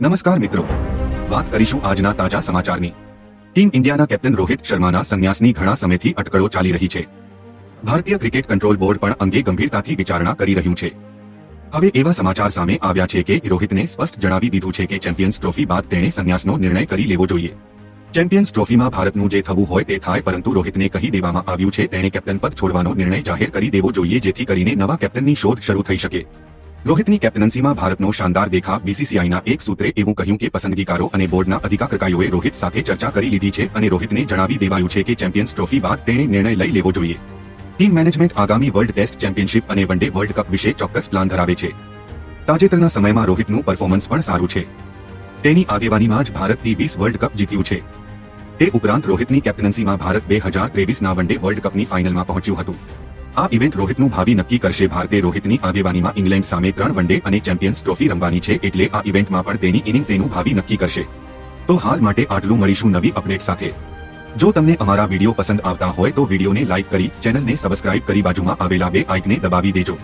નમસ્કાર મિત્રો. વાત કરીશું આજના તાજા સમાચારની. ટીમ ઇન્ડિયાના કેપ્ટન રોહિત શર્માના સંન્યાસની ઘણા સમયથી અટકળો ચાલી રહી છે. ભારતીય ક્રિકેટ કંટ્રોલ બોર્ડ પણ અંગે ગંભીરતાથી વિચારણા કરી રહ્યું છે. હવે એવા સમાચાર સામે આવ્યા છે કે રોહિતને સ્પષ્ટ જણાવી દીધું છે કે ચેમ્પિયન્સ ટ્રોફી બાદ તેણે સંન્યાસનો નિર્ણય કરી લેવો જોઈએ. ચેમ્પિયન્સ ટ્રોફીમાં ભારતનું જે થવું હોય તે થાય પરંતુ રોહિતને કહી દેવામાં આવ્યું છે તેણે કેપ્ટન પદ છોડવાનો નિર્ણય જાહેર કરી દેવો જોઈએ જેથી કરીને નવા કેપ્ટનની શોધ શરૂ થઈ શકે. રોહિતની કેપ્ટનસીમાં ભારતનો શાનદાર દેખાવ બીસીસીઆઈના એક સૂત્રે એવું કહ્યું કે પસંદગીકારો અને બોર્ડના અધિકારકારીઓએ રોહિત સાથે ચર્ચા કરી લીધી છે અને રોહિતને જણાવી દેવાયું છે કે ચેમ્પિયન્સ ટ્રોફી બાદ તેણે નિર્ણય લઈ લેવો જોઈએ. ટીમ મેનેજમેન્ટ આગામી વર્લ્ડ ટેસ્ટ ચેમ્પિયનશિપ અને વનડે વર્લ્ડ કપ વિશે ચોક્કસ પ્લાન ધરાવે છે. તાજેતરના સમયમાં રોહિતનું પરફોર્મન્સ પણ સારું છે. તેની આગેવાનીમાં જ ભારતથી વીસ વર્લ્ડ કપ જીત્યું છે. તે ઉપરાંત રોહિતની કેપ્ટનસીમાં ભારત બે હજાર ત્રેવીસના વનડે વર્લ્ડ કપની ફાઇનલમાં પહોંચ્યું હતું. આ ઇવેન્ટ રોહિતનું ભાવિ નક્કી કરશે. ભારતે રોહિતની આગેવાનીમાં ઇંગ્લેન્ડ સામે ત્રણ વનડે અને ચેમ્પિયન્સ ટ્રોફી રમવાની છે એટલે આ ઇવેન્ટમાં પણ તેની ઇનિંગ તેનું ભાવિ નક્કી કરશે. તો હાલ માટે આટલું મળીશું નવી અપડેટ સાથે. જો તમને અમારા વીડિયો પસંદ આવતા હોય તો વિડીયોને લાઇક કરી, ચેનલને સબસ્ક્રાઇબ કરી બાજુમાં આવેલા બે આઇકને દબાવી દેજો.